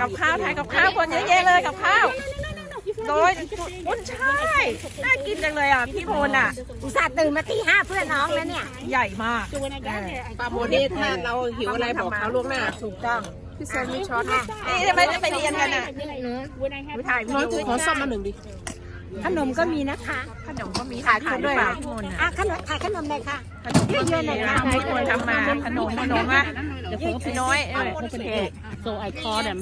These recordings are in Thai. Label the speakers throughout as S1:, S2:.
S1: กับข้าวไทยกับข้าวคนเยอะแยะเลยกับข้าว โดยวุ้นช่ายน่ากินจังเลยอะพี่พลอะ
S2: อุตส่าห์ตื่นมาตีห้าเพื่อน้องแล้วเนี่ย
S1: ใหญ่มาก
S3: ปลาโมนี่ถ้าเราหิวอะไรบอกเขาล่วงหน้า
S1: ถูกต้อง
S3: พี่เซนมีช้อนนะ
S1: นี่จะไม่ได้ไปเรียนกันอะไปถ่ายวิ
S3: น้อย
S1: ดี
S3: กู
S1: โอ
S3: ขอซ่อมมาหนึ่งดิ
S2: ขนมก็มีนะคะ
S1: ขนมก็มีขายด้วยอะพี่พล
S2: อะขนมขายขนมเลยค่ะ
S1: ขนมก็มีนะพี่พลทำมาขนมขนมอะ พี่น้อยเออโอเค
S4: So I call them.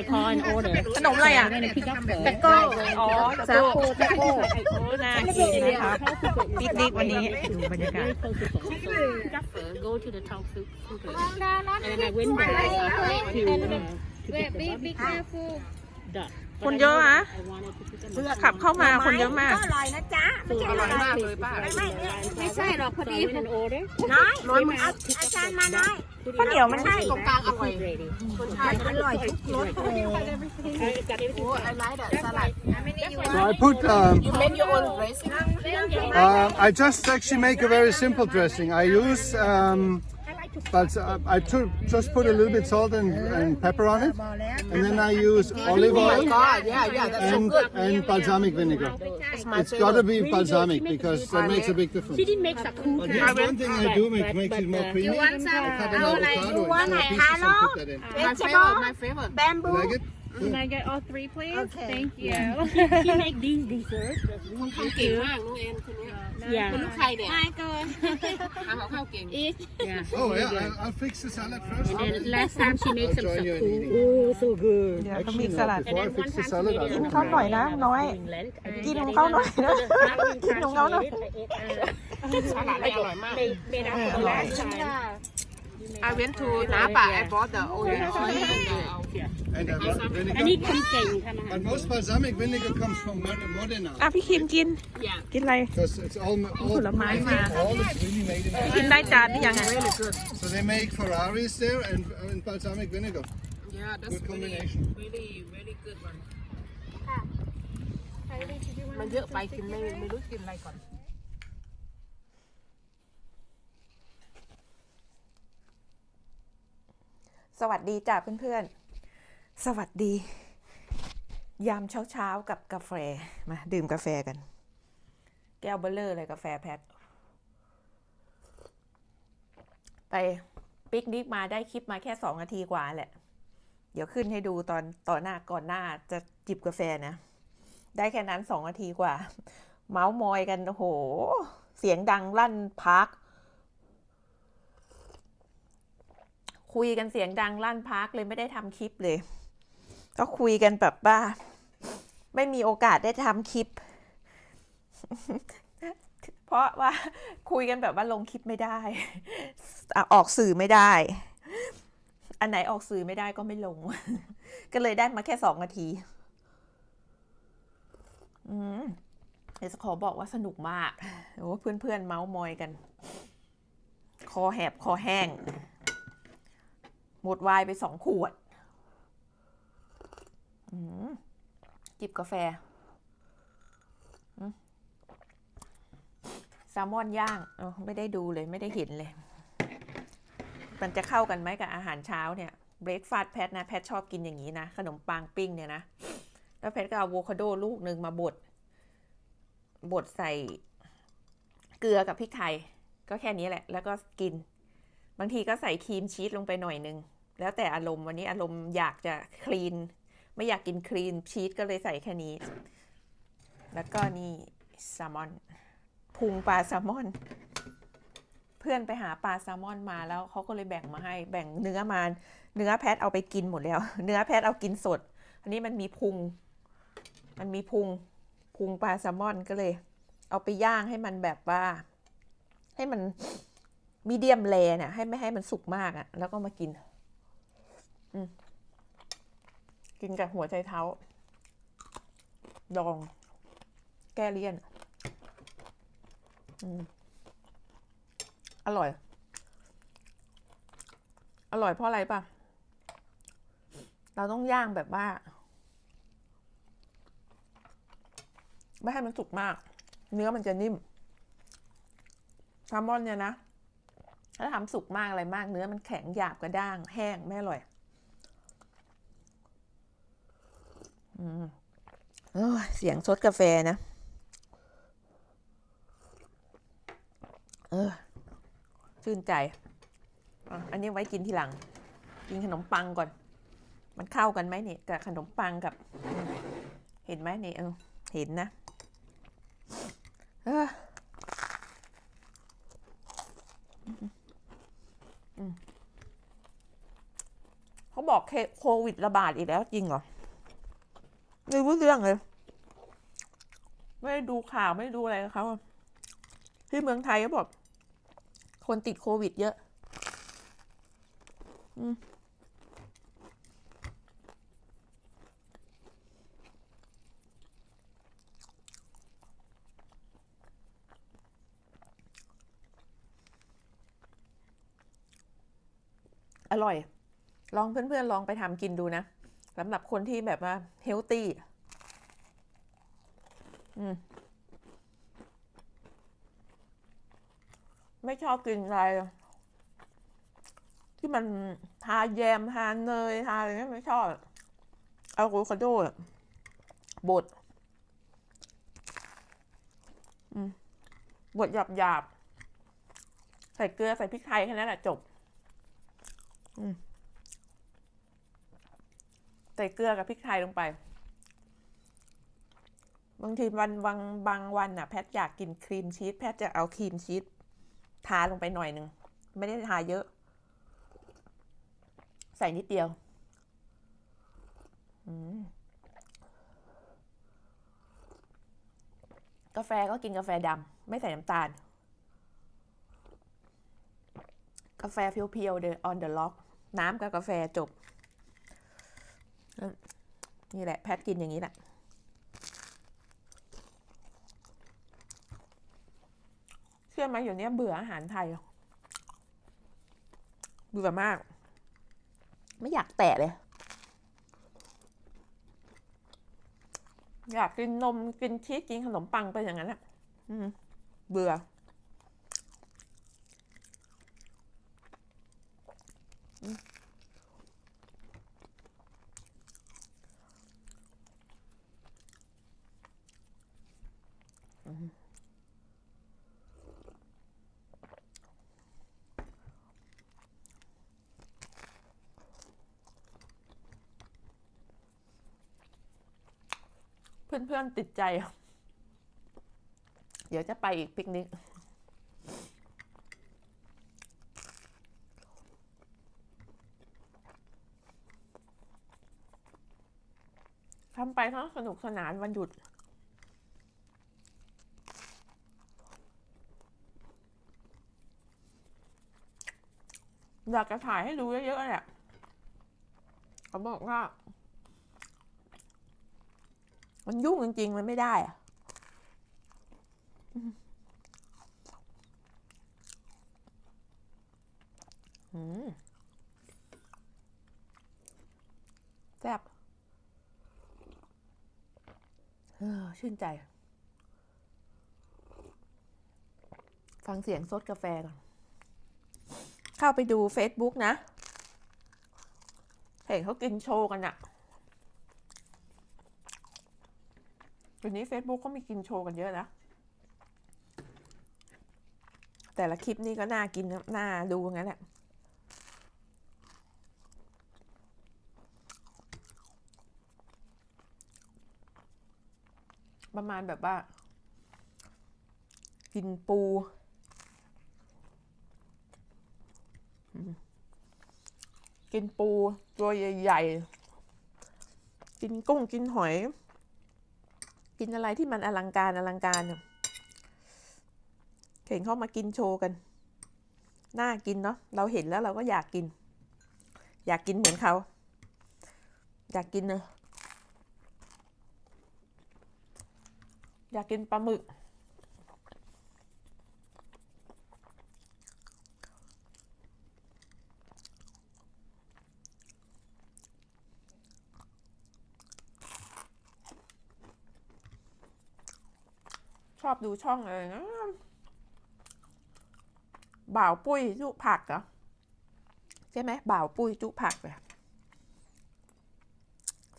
S4: I call and order.
S1: ขนมอะไรอะ
S4: And then they pick up the.
S1: ตะโก้อ๋อตะโก้ตะโก้น่ากินนะครับปิกนิกวันนี้ดูบรรยากาศ
S4: Very close to Seoul. Pick up the, go to the town food. food place. And then I went there uh, to, uh, to get the barbecue. Duck.
S1: คนเยอะอะ
S4: I wanted to pick up the
S1: ขับเข้ามาคนเยอะมาก
S2: ก็อร่อยนะจ๊ะไม่ใช่
S3: อ
S2: อ
S3: ร่
S2: ร่
S3: อ
S2: อยย
S3: มากเลยป้า
S4: ไม่ใช่หรอกพอดี So I went and order.
S2: น้อยน้อยเอาอาจารย์มาน้อย
S1: ข้าวเหนียวมัน
S3: ใช่ตรงกลางอร่อย
S4: Ready.
S2: มันอร่อยทุกรสเลย
S4: I got everything.
S3: โอ้ไอไลท์อะสลัด
S5: So I put, um,
S3: you make your own dressing
S5: uh, I just actually make a very simple dressing. I use, um, But uh, I too, just put a little bit salt and, and pepper on it, and then I use olive Oh my oil
S3: god, yeah, yeah, that's so
S5: and,
S3: good.
S5: and balsamic vinegar. It's got to be balsamic because that makes a big difference.
S4: She didn't make
S5: sakura. There's one thing I do make makes it more uh, creamy. You want some? I cut an avocado and
S2: cut
S5: pieces and.
S3: My favorite.
S5: Bamboo.
S6: Can I get all three, please?
S2: Okay.
S6: Thank you.
S4: She make these desserts.
S3: ทำเก่งมากน้องเอ็นคนนี้
S4: Yeah.
S3: เป็นลูกใครเนี่ย
S6: Hi, good.
S3: ทำกับข้าวเก่ง
S4: Yeah.
S5: Oh yeah, I'll, I'll fix the salad first.
S4: And then last time she made some
S5: I'll join you in
S4: saku.
S5: eating.
S4: Oh, so good.
S1: เดี๋ยวเขามี
S5: Actually,
S1: ส
S5: no,
S1: ลัด
S5: before I fix the salad, I'll
S1: กินข้าวหน่อยนะน้อย กินของเขาหน่อยนะกินของเขาหน่อย
S3: สลัดนี่อร่อยมาก
S4: Made after the last time.
S3: I went to น้าป่า I bought the oil oil and the
S5: And uh,
S4: อันนี้
S5: vinegar.
S4: คนเก่งทำอาหาร
S5: But most balsamic vinegar comes from Mod- Modena
S1: อ่ะพี่คิมกิน กินอะไร
S5: because it's all, all,
S1: ผลไม้มา
S5: all is really made in
S1: กิน
S5: Modena.
S1: ได้จานหรือยังไง
S5: So they make Ferraris there and, and balsamic vinegar.
S3: yeah that's
S5: Good
S3: really
S5: combination.
S3: really very good one มันเยอะไปกินไม่ไม่รู้กินอะไรก่อน
S1: สวัสดีจ้ะเพื่อนๆ สวัสดี ยามเช้าๆ กับกาแฟ มา ดื่มกาแฟกัน แก้วเบลเลอร์เลยกาแฟแพทไปปิกนิกมาได้คลิปมาแค่สองนาทีกว่าแหละ เดี๋ยวขึ้นให้ดูตอนต่อหน้าก่อนหน้าจะจิบกาแฟนะ ได้แค่นั้นสองนาทีกว่า เมาส์มอยกัน โอ้โห เสียงดังลั่นพัก คุยกันเสียงดังลั่นพักเลยไม่ได้ทำคลิปเลย ก็คุยกันแบบว่าไม่มีโอกาสได้ทำคลิป เพราะว่าคุยกันแบบว่าลงคลิปไม่ได้ ออกสื่อไม่ได้ อันไหนออกสื่อไม่ได้ก็ไม่ลง ก็เลยได้มาแค่สองนาทีเดี๋ยวจะขอบอกว่าสนุกมากโอ้เพื่อนเพื่อนๆเมาส์มอยกัน คอแหบคอแห้ง หมดไวายไปสองขวดอืมจิบกาแฟแซลมอนย่างเออไม่ได้ดูเลยไม่ได้เห็นเลย มันจะเข้ากันไหมกับอาหารเช้าเนี่ยเบรกฟาสต์แพทนะ แพทชอบกินอย่างนี้นะ ขนมปังปิ้งเนี่ยนะ แล้วแพทก็เอาโวคาโดลูกหนึ่งมาบดบดใส่เกลือกับพริกไทย ก็แค่นี้แหละ แล้วก็กิน บางทีก็ใส่ครีมชีสลงไปหน่อยนึง แล้วแต่อารมณ์วันนี้อารมณ์อยากจะคลีน ไม่อยากกินครีมชีสก็เลยใส่แค่นี้ แล้วก็นี่แซลมอนพุงปลาแซลมอน เพื่อนไปหาปลาแซลมอนมาแล้วเขาก็เลยแบ่งมาให้ แบ่งเนื้อมา เนื้อแพทเอาไปกินหมดแล้ว เนื้อแพทเอากินสด อันนี้มันมีพุง มันมีพุง พุงปลาแซลมอนก็เลย เอาไปย่างให้มันแบบว่า ให้มัน มีเดียมแลเนี่ยให้ไม่ให้มันสุกมากอะ่ะ แล้วก็มากินกินกับหัวใจเท้า ดอง แก้เลี่ยนอร่อย อร่อยเพราะอะไรปะเราต้องย่างแบบว่า ไม่ให้มันสุกมาก เนื้อมันจะนิ่มแซลมอนเนี่ยนะ ถ้าทำสุกมากอะไรมากเนื้อมันแข็งหยาบกระด้าง แห้งไม่อร่อยอืมเสียงซดกาแฟนะ เออ ชื่นใจอ,อันนี้ไว้กินทีหลัง กินขนมปังก่อน มันเข้ากันไหมนี่กับขนมปังกับ เห็นไหมนี่เออเห็นนะ เออ เขาบอกเคโควิดระบาดอีกแล้วจริงเหรอไม่รู้เรื่องเลย ไม่ดูข่าวไม่ดูอะไรเขาที่เมืองไทยก็บอกคนติดโควิดเยอะ อืม ร่อย ลองเพื่อนๆลองไปทำกินดูนะสำหรับคนที่แบบว่าเฮลตี้อืมไม่ชอบกินอะไร ที่มันทาแยมทาเนยทาอะไรเงี้ยไม่ชอบอะโวคาโดะบดบดหยาบหยาบๆ ใส่เกลือใส่พริกไทยแค่นั้นแหละจบ ใส่เกลือกับพริกไทยลงไป บางทีวันบางบางวันน่ะ แพทอยากกินครีมชีสแพทจะเอาครีมชีสทาลงไปหน่อยหนึ่งไม่ได้ทาเยอะ ใส่นิดเดียวกาแฟก็กินกาแฟดำไม่ใส่น้ำตาล กาแฟเพียวๆเดย on the lock น้ำกับกาแฟจบ นี่แหละแพทกินอย่างนี้แหละเชื่อไหมอยู่เนี้ยเบื่ออาหารไทยเบื่อมาก ไม่อยากแตะเลย อยากกินนมกินชีสกินขนมปังไปอย่างนั้นแหละเบื่อ เพื่อนๆติดใจ เดี๋ยวจะไปอีกปิกนิกทำไปทั้งสนุกสนานวันหยุด อยากจะถ่ายให้ดูเยอะๆแหละเขาบอกว่า มันยุ่งจริง ๆ มันไม่ได้อะแซ่บเออชื่นใจ ฟังเสียงซดกาแฟก่อน เข้าไปดู Facebook นะ เห็นเขากินโชว์กันอะ เดี๋ย วนี้ Facebook เขามีกินโชว์กันเยอะนะ แต่ละคลิปนี่ก็น่ากินน่าดูงั้นแหละประมาณแบบว่า กินปูกินปูตัวใหญ่ ๆ กินกุ้งกินหอย กินอะไรที่มันอลังการอลังการเนี่ยเห็นเขามากินโชว์กัน น่ากินเนาะ เราเห็นแล้วเราก็อยากกิน อยากกินเหมือนเขา อยากกินเนอะอยากกินปลาหมึก อบดูช่องอะไรนะบ่าวปุ้ยจุผักเหรอใช่ไหมบ่าวปุ้ยจุผักเหรอ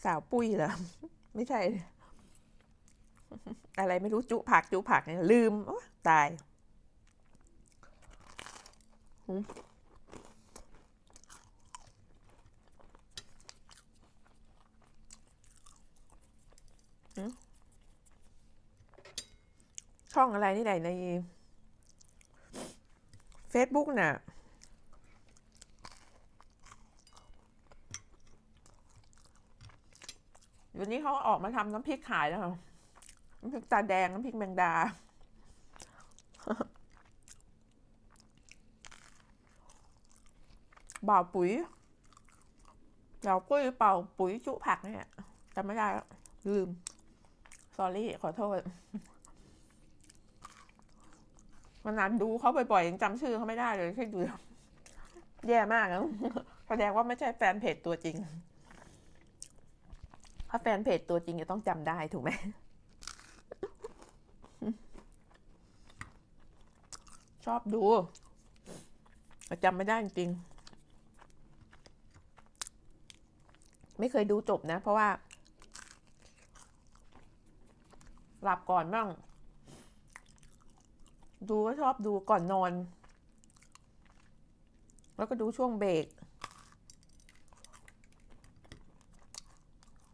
S1: สาวปุ้ยเหรอไม่ใช่ อะไรไม่รู้จุผักจุผักเนี่ยลืมตายหืมหืม ช่องอะไรนี่ไหนใน Facebook น่ะเดี๋ยวนี้เขาออกมาทำน้ำพริกขายแล้วค่ะน้ำพริกตาแดง น้ำพริกแมงดาบ่าวปุ๋ยบ่าปุ้ยเป่าปุ๋ยจุผักเนี่ยจำไม่ได้ลืม สอรี่ขอโทษันนั้นดูเขาบ่อยๆยังจำชื่อเขาไม่ได้เลยแค่ดูแย่มากนะแสดงว่าไม่ใช่แฟนเพจตัวจริงถ้าแฟนเพจตัวจริงจะต้องจำได้ถูกไหมชอบดูแต่จำไม่ได้จริง ไม่เคยดูจบนะ เพราะว่า หลับก่อนบ้าง ดูก็ชอบดูก่อนนอน แล้วก็ดูช่วงเบรก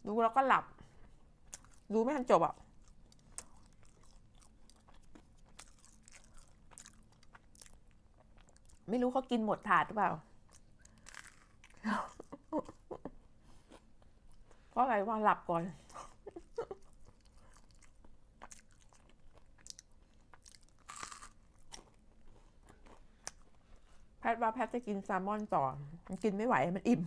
S1: ดูแล้วก็หลับ ดูไม่ทันจบอะ ไม่รู้เขากินหมดถาดหรือเปล่า เพราะอะไรว่าหลับก่อน แพทย์ว่าแพทย์จะกินแซลมอนต่อ มันกินไม่ไหว มันอิ่ม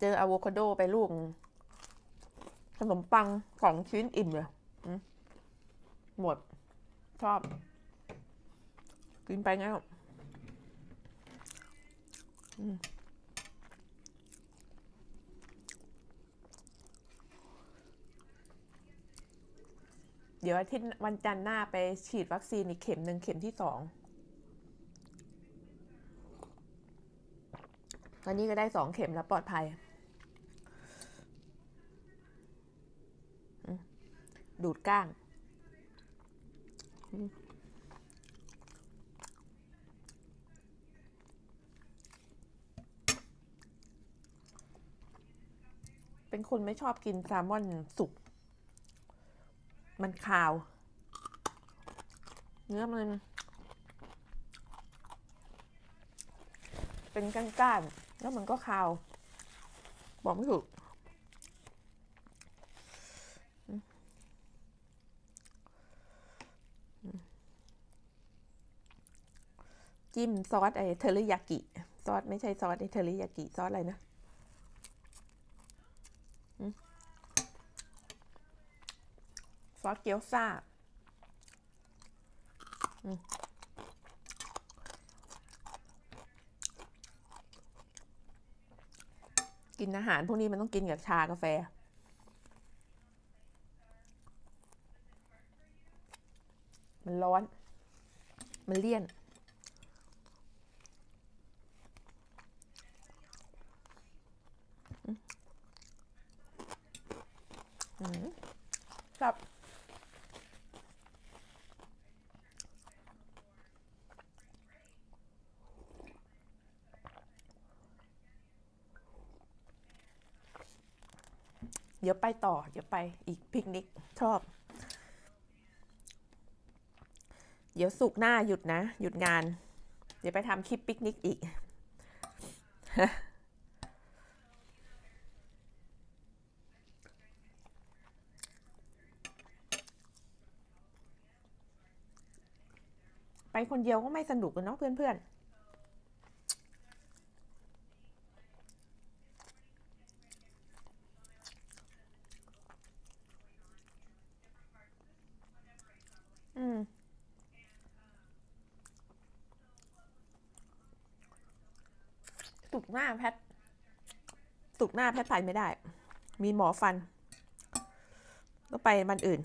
S1: เจออะโวคาโดไปลูก ขนมปังสองชิ้นอิ่มเลยหมด ชอบ กินไปงั้นอืม เดี๋ยวอาทิตย์วันจันทร์หน้าไปฉีดวัคซีนอีกเข็มหนึ่งเข็มที่สอง ตอนนี้ก็ได้สองเข็มแล้วปลอดภัย ดูดก้าง เป็นคนไม่ชอบกินแซลมอนสุก มันคาว เนื้อมัน เป็นก้านๆแล้วมันก็คาว บอกไม่ถูกจิ้มซอสไอเทอริยากิซอสไม่ใช่ซอสไอเทอริยากิซอสอะไรนะอืม ซอสเกี๊ยวซ่าอกินอาหารพวกนี้มันต้องกินกับชากาแฟ มันร้อน มันเลี่ยน อืมครับ เดี๋ยวไปต่อ เดี๋ยวไปอีกปิกนิกชอบ เดี๋ยวสุกหน้าหยุดนะ หยุดงาน เดี๋ยวไปทำคลิปปิกนิกอีกไปคนเดียวก็ไม่สนุกเนาะเพื่อนๆ ตุดหน้าแพทสุดหน้าแพทไปไม่ได้ มีหมอฟันต้องไปมันอื่น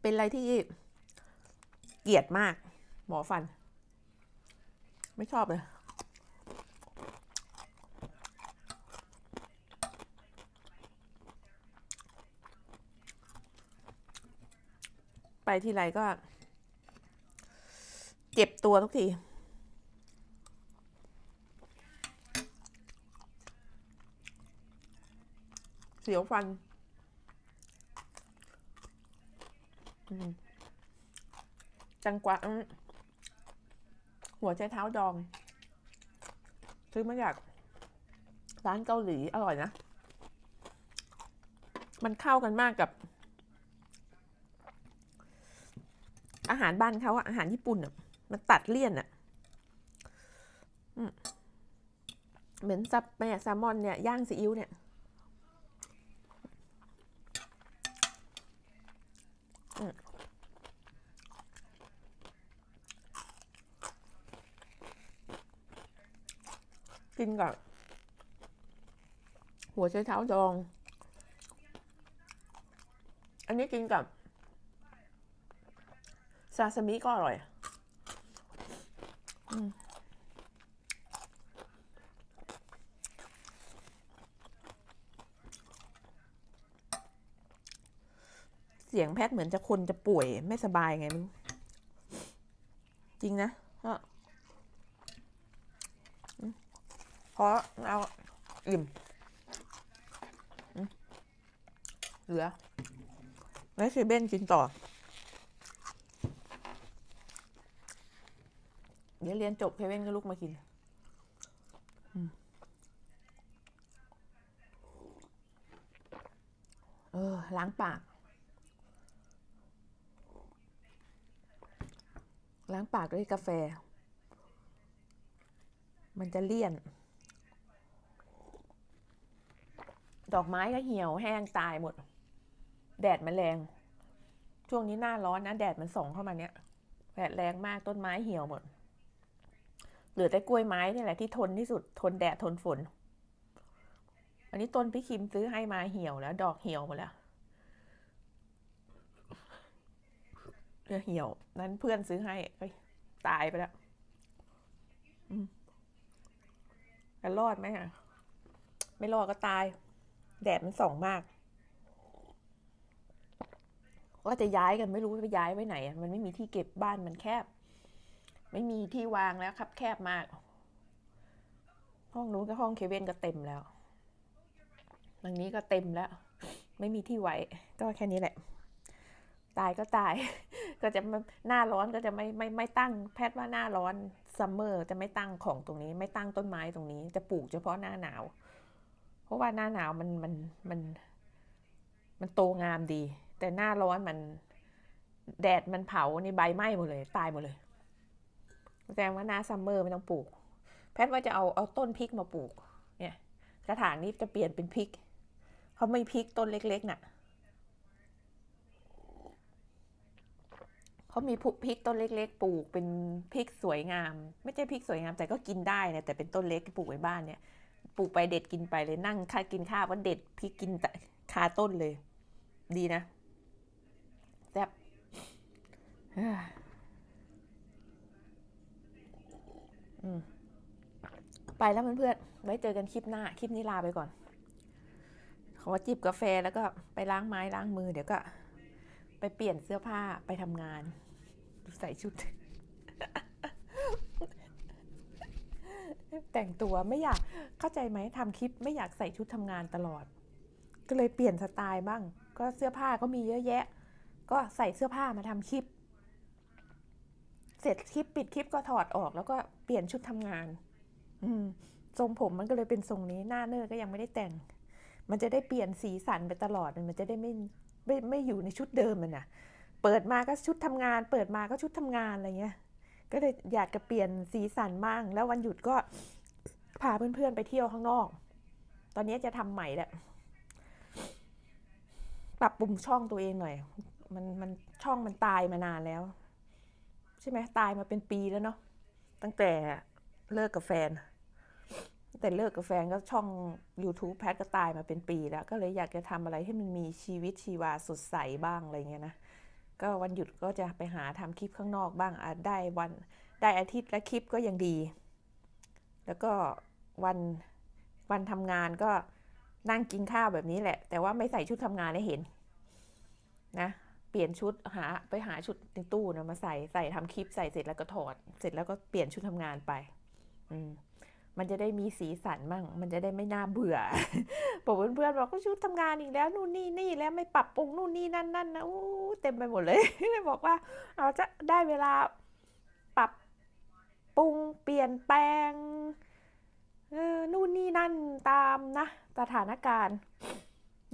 S1: เป็นอะไรที่เกลียดมาก หมอฟัน ไม่ชอบเลย ไปทีไรก็ เจ็บตัวทุกที เสียวฟัน จังกวะอืมหัวใจเท้าดอง ซื้อมาจากร้านเกาหลีอร่อยนะ มันเข้ากันมากกับ อา หารบ้านเขาอะอาหารญี่ปุ่นอะมันตัดเลี่ยนอะเหมือนซับแม่แซลมอนเนี่ยย่างซีอิ๊วเนี่ยกินกับหัวไชเท้าดอง อันนี้กินกับ ซาซิมิก็อร่อยอืมเสียงแพทย์เหมือนจะคนจะป่วยไม่สบายไงมึงจริงนะก็อืมเพราะเอาอิ่มเหลือแล้วเซเบนกินต่อ เดี๋ยวเรียนจบเคเว่นก็ลุกมากินเออ ล้างปาก ล้างปากด้วยกาแฟ มันจะเลี่ยน ดอกไม้ก็เหี่ยวแห้งตายหมด แดดมันแรง ช่วงนี้หน้าร้อนนะ แดดมันส่องเข้ามาเนี้ยแดดแรงมากต้นไม้เหี่ยวหมด ลือแต่กล้วยไม้นี่แหละที่ทนที่สุดทนแดดทนฝน อันนี้ต้นพี่คิมซื้อให้มาเหี่ยวแล้ว ดอกเหี่ยวหมดแล้วเรือเหี่ยว นั้นเพื่อนซื้อให้ตายไปแล้วจะรอดไหมอะ ไม่รอดก็ตาย แดดมันส่องมากว่าจะย้ายกันไม่รู้จะย้ายไว้ไหน มันไม่มีที่เก็บบ้านมันแคบ ไม่มีที่วางแล้วครับแคบมาก ห้องนู้นก็ห้องเคเว่นก็เต็มแล้วทางนี้ก็เต็มแล้ว ไม่มีที่ไว้ก็แค่นี้แหละ ตายก็ตาย ก็จะม่หน้าร้อนก็จะไม่ไม่ไม่ตั้งแพทย์ว่าหน้าร้อนซัมเมอร์จะไม่ตั้งของตรงนี้ ไม่ตั้งต้นไม้ตรงนี้ จะปลูกเฉพาะหน้าหนาว เพราะว่าหน้าหนาวมันมันมันมันโตงามดี แต่หน้าร้อนมันแดดมันเผาในใบไหม้หมดเลย ตายหมดเลย แสดงว่าหน้าซัมเมอร์ไม่ต้องปลูก แพทย์ว่าจะเอาเอาต้นพริกมาปลูก เนี่ย กระถางนี้จะเปลี่ยนเป็นพริกเขาไม่พริกต้นเล็กๆน่ะเขามีพริกต้นเล็ก ๆ ปลูกเป็นพริกสวยงาม ไม่ใช่พริกสวยงามแต่ก็กินได้นะแต่เป็นต้นเล็กปลูกไว้บ้านเนี่ย ปลูกไปเด็ดกินไปเลยนั่งค่ากินข้าวก็เด็ดพริกกินแต่คาต้นเลย ดีนะแซ่บ เฮ้ยอืม ไปแล้วเพื่อนๆ ไว้เจอกันคลิปหน้า คลิปนี้ลาไปก่อน ขอจิบกาแฟแล้วก็ไปล้างไม้ล้างมือ เดี๋ยวก็ ไปเปลี่ยนเสื้อผ้าไปทำงาน ใส่ชุด แต่งตัวไม่อยากเข้าใจไหมทำคลิปไม่อยากใส่ชุดทำงานตลอด ก็เลยเปลี่ยนสไตล์บ้าง ก็เสื้อผ้าก็มีเยอะแยะ ก็ใส่เสื้อผ้ามาทำคลิป เสร็จคลิปปิดคลิปก็ถอดออกแล้วก็เปลี่ยนชุดทำงาน อืมทรงผมมันก็เลยเป็นทรงนี้หน้าเนอร์ก็ยังไม่ได้แต่ง มันจะได้เปลี่ยนสีสันไปตลอดมันจะได้ไม่ไม่ไม่อยู่ในชุดเดิมมันน่ะเปิดมาก็ชุดทำงาน เปิดมาก็ชุดทำงานอะไรเงี้ย ก็เลยอยากจะเปลี่ยนสีสันบ้างแล้ววันหยุดก็พาเพื่อนๆไปเที่ยวข้างนอก ตอนนี้จะทำใหม่แหละปรับปรุงช่องตัวเองหน่อย มันมันช่องมันตายมานานแล้ว ใช่ไหมตายมาเป็นปีแล้วเนาะตั้งแต่เลิกกับแฟน แต่เลิกกับแฟนก็ช่อง YouTube แพทก็ตายมาเป็นปีแล้ว ก็เลยอยากจะทำอะไรให้มันมีชีวิตชีวาสดใสบ้างอะไรเงี้ยนะก็วันหยุดก็จะไปหาทำคลิปข้างนอกบ้างอะได้วันได้อาทิตย์ละคลิปก็ยังดี แล้วก็วันวันทำงานก็นั่งกินข้าวแบบนี้แหละ แต่ว่าไม่ใส่ชุดทำงานให้เห็นนะ เปลี่ยนชุดหาไปหาชุดในตู้นะมาใส่ใส่ทำคลิปใส่เสร็จแล้วก็ถอด เสร็จแล้วก็เปลี่ยนชุดทำงานไป อืมมันจะได้มีสีสันมั่ง มันจะได้ไม่น่าเบื่อบอกเพื่อนๆบอกก็ชุดทำงานอีกแล้วนู่นนี่นี่แล้วไม่ปรับปรุงนู่นนี่นั่นนั่นนะอู้เต็มไปหมดเลยเลยบอกว่าเอาจะได้เวลาปรับปรุงเปลี่ยนแปลงเออนู่นนี่นั่นตามนะ สถานการณ์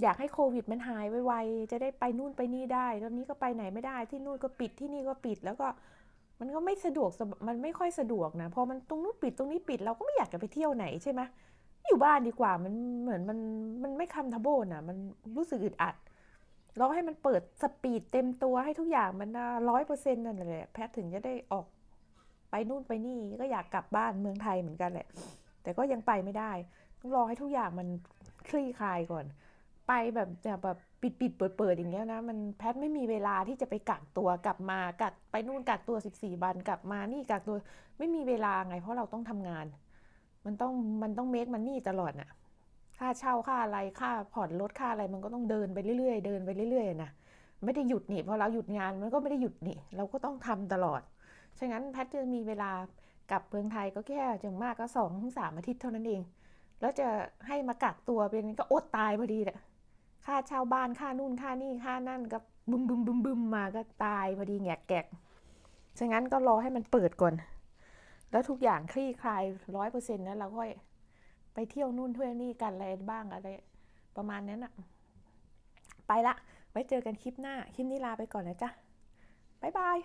S1: อยากให้โควิดมันหายไวๆ จะได้ไปนู่นไปนี่ได้ตอนนี้ก็ไปไหนไม่ได้ ที่นู่นก็ปิดที่นี่ก็ปิด แล้วก็มันก็ไม่สะดวก มันไม่ค่อยสะดวกนะ พอมันตรงนู้นปิดตรงนี้ปิดเราก็ไม่อยากจะไปเที่ยวไหนใช่ไหมอยู่บ้านดีกว่า มันเหมือนมันมันไม่คัมทาโบน่ะ มันรู้สึกอึดอัด เราให้มันเปิดสปีดเต็มตัวให้ทุกอย่างมันร้อยเปอร์เซ็นต์นั่นแหละ แพทถึงจะได้ออกไปนู่นไปนี่ก็อยากกลับบ้านเมืองไทยเหมือนกันแหละ แต่ก็ยังไปไม่ได้ ต้องรอให้ทุกอย่างมันคลี่คลายก่อน ไปแบบแบบปิดปิดเปิดเปิดอย่างเงี้ยนะมันแพทไม่มีเวลาที่จะไปกักตัวกลับมากักไปนู่นกักตัว 14 วันกลับมานี่กักตัวไม่มีเวลาไง เพราะเราต้องทำงาน มันต้องมันต้องเมคมันนี่ตลอดน่ะค่าเช่าค่าอะไรค่าผ่อนรถค่าอะไรมันก็ต้องเดินไปเรื่อยๆเดินไปเรื่อยๆนะไม่ได้หยุดนี่พอเราหยุดงานมันก็ไม่ได้หยุดนี่เราก็ต้องทำตลอดฉะนั้นแพทจะมีเวลากลับเมืองไทยก็แค่จังมากก็สองถึงสามอาทิตย์เท่านั้นเอง แล้วจะให้มากักตัวเป็นก็อดตายพอดีแหละ ค่าเช่าบ้านค่านู่นค่านี่ค่านั่นก็บึมบึมบึมบึมมาก็ตายพอดีแงกแกกฉะนั้นก็รอให้มันเปิดก่อน แล้วทุกอย่างคลี่คลายร้อยเปอร์เซ็นต์แล้วเราค่อยไปเที่ยวนู่นเที่ยวนี่กันอะไรบ้างอะไรประมาณนั้นอะไปละ ไว้เจอกันคลิปหน้า คลิปนี้ลาไปก่อนนะจ๊ะบายบาย